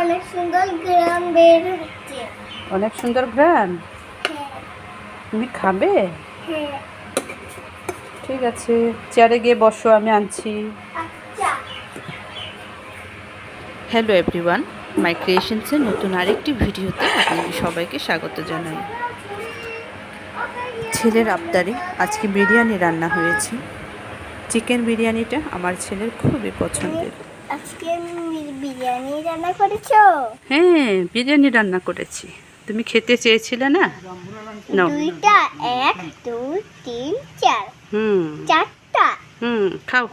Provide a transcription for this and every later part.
অনেক সুন্দর গ্রাম বের হচ্ছে। অনেক সুন্দর ঘ্রাণ হ্যাঁ। তুমি খাবে? হ্যাঁ। ঠিক আছে চেয়ারে গিয়ে বসো আমি আনছি। আচ্ছা। হ্যালো এভরিওয়ান মাই ক্রিয়েশনসের নতুন আরেকটি ভিডিওতে আপনাদের সবাইকে স্বাগত জানাই। ছেলের আবদারে আজকে বিরিয়ানি রান্না হয়েছে। চিকেন বিরিয়ানিটা আমার ছেলের খুবই পছন্দের। আজকে বিরিয়ানি রান্না করেছ? হ্যাঁ বিরিয়ানি রান্না করেছি। তুমি খেতে চেয়েছিলে না? দুইটা এক দুই তিন চার। হুম। চারটা? হুম খাও।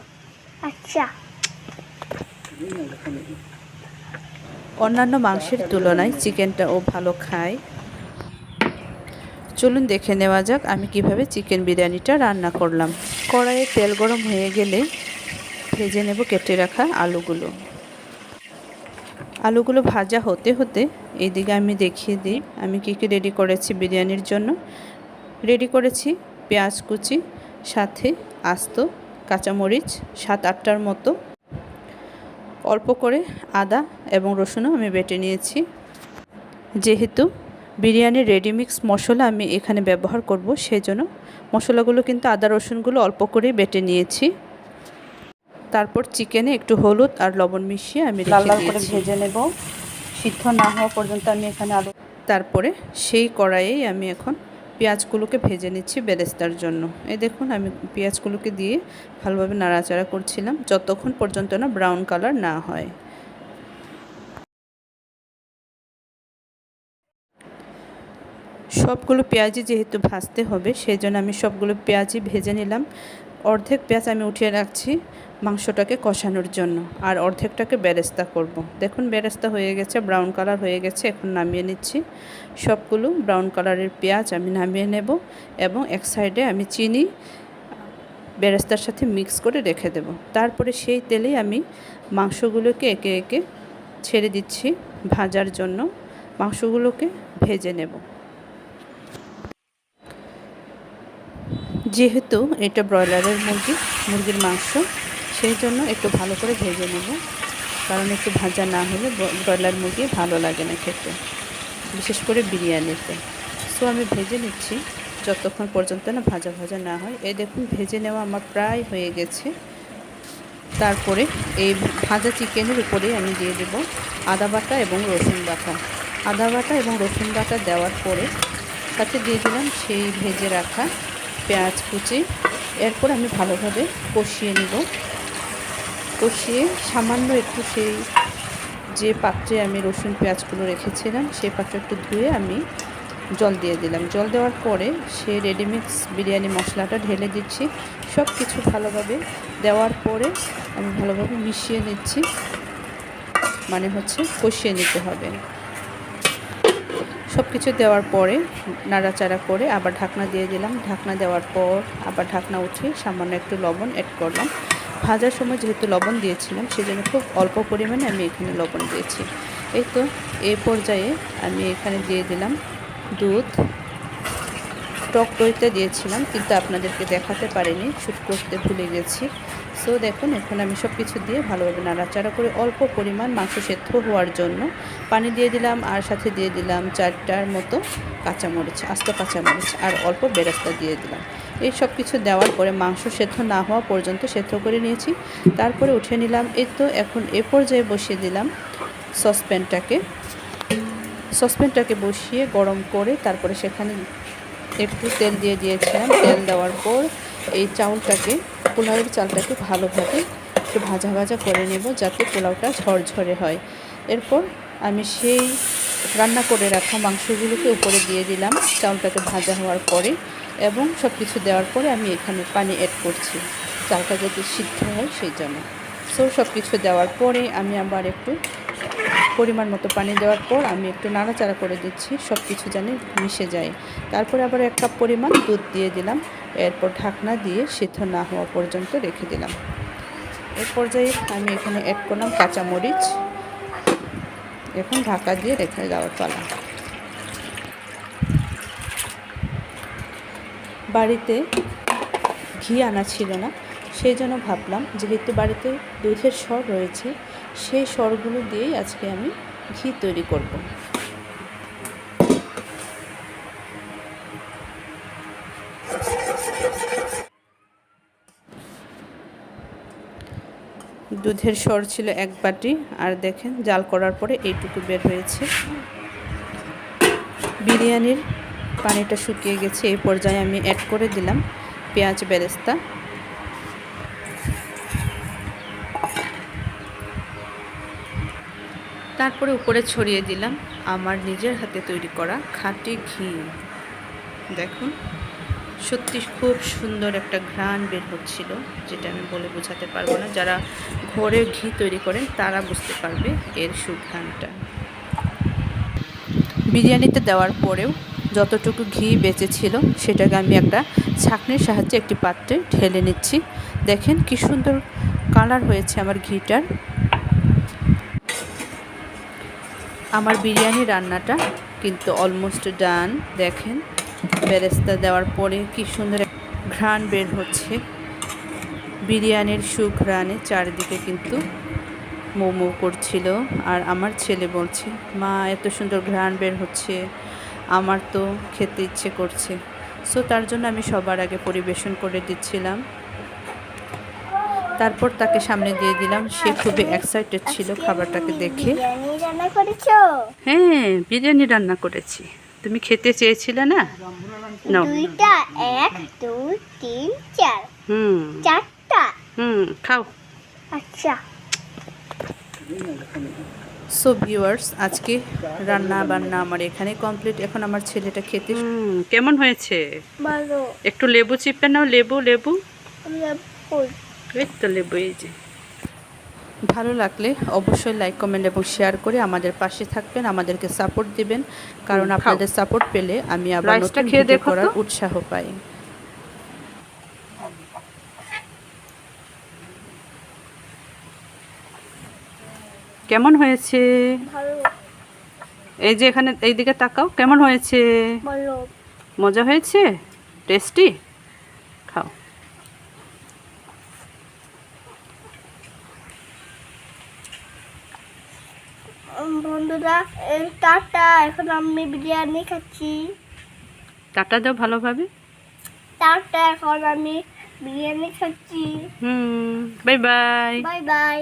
আচ্ছা। অন্যান্য মাংসের তুলনায় চিকেনটা ও ভালো খায়। চলুন দেখে নেওয়া যাক আমি কীভাবে চিকেন বিরিয়ানিটা রান্না করলাম। কড়াইয়ে তেল গরম হয়ে গেলে ভেজে নেব কেটে রাখা আলুগুলো। আলুগুলো ভাজা হতে হতে এইদিকে আমি দেখিয়ে দিই। আমি কী কী রেডি করেছি বিরিয়ানির জন্য। রেডি করেছি পেঁয়াজ কুচি, সাথে আস্ত কাঁচামরিচ, সাত আটটার মতো। অল্প করে আদা এবং রসুনও আমি বেটে নিয়েছি। যেহেতু বিরিয়ানির রেডিমিক্স মশলা আমি এখানে ব্যবহার করব, সেজন্য মশলাগুলো কিন্তু আদা রসুনগুলো অল্প করেই বেটে নিয়েছি। তারপর চিকেনে একটু হলুদ আর লবণ মিশিয়ে আমি লাল লাল করে ভেজে নেব। সিদ্ধ না হওয়া পর্যন্ত আমি এখানে আলু তারপরে সেই কড়াইয়েই আমি এখন পেঁয়াজগুলোকে ভেজে নিচ্ছি বেরেস্তার জন্য। এই দেখুন আমি পেঁয়াজগুলোকে দিয়ে ভালোভাবে নাড়াচাড়া করছিলাম যতক্ষণ পর্যন্ত না ব্রাউন কালার না হয়। সবগুলো পেঁয়াজই যেহেতু ভাজতে হবে সেই জন্য আমি সবগুলো পেঁয়াজই ভেজে নিলাম। অর্ধেক পেঁয়াজ আমি উঠিয়ে রাখছি মাংসটাকে কষানোর জন্য। আর অর্ধেকটাকে বেরেস্তা করব। দেখুন, বেরেস্তা হয়ে গেছে ব্রাউন কালার হয়ে গেছে, এখন নামিয়ে নিচ্ছি। সবগুলো ব্রাউন কালারের পেঁয়াজ আমি নামিয়ে নেব এবং এক সাইডে আমি চিনি বেরেস্তার সাথে মিক্স করে রেখে দেব। তারপরে সেই তেলেই আমি মাংসগুলোকে একে একে ছেড়ে দিচ্ছি ভাজার জন্য। মাংসগুলোকে ভেজে নেব। যেহেতু এটা ব্রয়লারের মুরগি, মুরগির মাংস, সেই জন্য একটু ভালো করে ভেজে নেব। কারণ একটু ভাজা না হলে ব্রয়লার মুরগি ভালো লাগে না খেতে, বিশেষ করে বিরিয়ানিতে। সো আমি ভেজে নিচ্ছি। যতক্ষণ পর্যন্ত না ভাজা ভাজা না হয়। এই দেখুন, ভেজে নেওয়া আমার প্রায় হয়ে গেছে। তারপরে এই ভাজা চিকেনের উপরে আমি দিয়ে দেব আদা বাটা এবং রসুন বাটা। আদা বাটা এবং রসুন বাটা দেওয়ার পরে সাথে দিয়ে দিলাম সেই ভেজে রাখা পেঁয়াজ কুচি। এরপর আমি ভালোভাবে কষিয়ে নিব। কষিয়ে সামান্য একটু সেই যে পাত্রে আমি রসুন, পেঁয়াজগুলো রেখেছিলাম, সেই পাত্র একটু ধুয়ে আমি জল দিয়ে দিলাম। জল দেওয়ার পরে সে রেডিমিক্স বিরিয়ানি মশলাটা ঢেলে দিচ্ছি। সব কিছু ভালোভাবে দেওয়ার পরে আমি ভালোভাবে মিশিয়ে নিচ্ছি। মানে হচ্ছে কষিয়ে নিতে হবে। সব কিছু দেওয়ার পরে নাড়াচাড়া করে আবার ঢাকনা দিয়ে দিলাম। ঢাকনা দেওয়ার পর আবার ঢাকনা উঠে সামান্য একটু লবণ অ্যাড করলাম। ভাজার সময় যেহেতু লবণ দিয়েছিলাম, সেজন্য খুব অল্প পরিমাণে আমি এখানে লবণ দিয়েছি। এই তো, এই পর্যায়ে আমি এখানে দিয়ে দিলাম দুধ। টক দইতে দিয়েছিলাম, কিন্তু আপনাদেরকে দেখাতে পারিনি, শ্যুট করতে ভুলে গেছি। সো দেখুন, এখন আমি সব কিছু দিয়ে ভালোভাবে নাড়াচাড়া করে অল্প পরিমাণ মাংস সেদ্ধ হওয়ার জন্য পানি দিয়ে দিলাম, আর সাথে দিয়ে দিলাম চারটার মতো কাঁচামরিচ, আস্ত কাঁচামরিচ, আর অল্প বেরেস্তা দিয়ে দিলাম। এই সব কিছু দেওয়ার পরে মাংস সেদ্ধ না হওয়া পর্যন্ত সেদ্ধ করে নিয়েছি। তারপরে উঠে নিলাম, এই তো এখন এ পর্যায়ে বসিয়ে দিলাম সসপ্যানটাকে। সসপ্যানটাকে বসিয়ে গরম করে তারপরে সেখানে একটু তেল দিয়ে দিয়েছিলাম। তেল দেওয়ার পর এই চাউলটাকে, পোলাওয়ের চালটাকে ভালোভাবে একটু ভাজা ভাজা করে নেব যাতে পোলাওটা ঝরঝরে হয়। এরপর আমি সেই রান্না করে রাখা মাংসগুলোকে উপরে দিয়ে দিলাম চাউলটাকে ভাজা হওয়ার পরে এবং সব কিছু দেওয়ার পরে আমি এখানে পানি অ্যাড করছি। চালটা যাতে সিদ্ধ হয় সেই জন্য। সো সব কিছু দেওয়ার পরে আমি আবার একটু পরিমাণ মতো পানি দেওয়ার পর আমি একটু নাড়াচাড়া করে দিচ্ছি সব কিছু জানি মিশে যায়। তারপরে আবার এক কাপ পরিমাণ দুধ দিয়ে দিলাম, এরপর ঢাকনা দিয়ে সিদ্ধ না হওয়া পর্যন্ত রেখে দিলাম। এর পর্যায়ে আমি এখানে অ্যাড করলাম কাঁচামরিচ, এখন ঢাকা দিয়ে রেখে দেওয়ার পালা। বাড়িতে ঘি আনা ছিল না, সেই জন্য ভাবলাম, যেহেতু বাড়িতে দুধের স্বর রয়েছে সেই স্বরগুলো দিয়েই আজকে আমি ঘি তৈরি করব। দুধের সর ছিল এক বাটি, আর দেখেন জাল করার পরে এইটুকু বের হয়েছে। বিরিয়ানির পানিটা শুকিয়ে গেছে, এই পর্যায়ে আমি অ্যাড করে দিলাম পেঁয়াজ বেরেস্তা। তারপরে উপরে ছড়িয়ে দিলাম আমার নিজের হাতে তৈরি করা খাঁটি ঘি। দেখুন, সত্যি খুব সুন্দর একটা ঘ্রাণ বের হচ্ছিল, যেটা আমি বলে বোঝাতে পারব না। যারা ঘরে ঘি তৈরি করেন, তারা বুঝতে পারবে এর সুঘ্রাণটা। বিরিয়ানিতে দেওয়ার পরেও যতটুকু ঘি বেঁচে ছিল সেটাকে আমি একটা ছাঁকনির সাহায্যে একটি পাত্রে ঢেলে নিচ্ছি। দেখেন কি সুন্দর কালার হয়েছে আমার ঘিটার। আমার বিরিয়ানি রান্নাটা কিন্তু অলমোস্ট ডান দেখেন। বেরেস্তা দেওয়ার পরে কি সুন্দর ঘ্রাণ বের হচ্ছে। বিরিয়ানির সুঘ্রাণে চারিদিকে কিন্তু মোমো করছিল আর আমার ছেলে বলছে, মা, এত সুন্দর ঘ্রাণ বের হচ্ছে, আমার তো খেতে ইচ্ছে করছে। সো তার জন্য আমি সবার আগে পরিবেশন করে দিচ্ছিলাম। তারপর তাকে সামনে দিয়ে দিলাম। সে খুবই এক্সাইটেড ছিল খাবারটাকে দেখে। রান্না করেছ? হ্যাঁ বিরিয়ানি রান্না করেছি। তুমি খেতে চেয়েছিলে না? নাও। দুইটা এক দুই তিন চার। হুম। চারটা? হুম খাও। আচ্ছা। সো ভিউয়ার্স আজকে রান্না বান্না আমার এখানে কমপ্লিট এখন আমার ছেলেটা খেতে কেমন হয়েছে? ভালো। একটু লেবু চিপে নাও লেবু লেবু। ফুল এই তো লেবু এই যে। ভালো লাগলে অবশ্যই লাইক কমেন্ট এবং শেয়ার করে আমাদের পাশে থাকবেন আমাদেরকে সাপোর্ট দিবেন কারণ আপনাদের সাপোর্ট পেলে আমি আবার নতুন খেয়ে ভিডিও করার উৎসাহ পাই। কেমন হয়েছে? এই যে এখানে এইদিকে তাকাও কেমন হয়েছে? মজা হয়েছে? টেস্টি খাও উম, বন্ধুরা এই টাটা এখন আমি বিরিয়ানি খাচ্ছি। টাটা দাও ভালোভাবে। টাটা এখন আমি বিরিয়ানি খাচ্ছি। হুম বাই বাই বাই বাই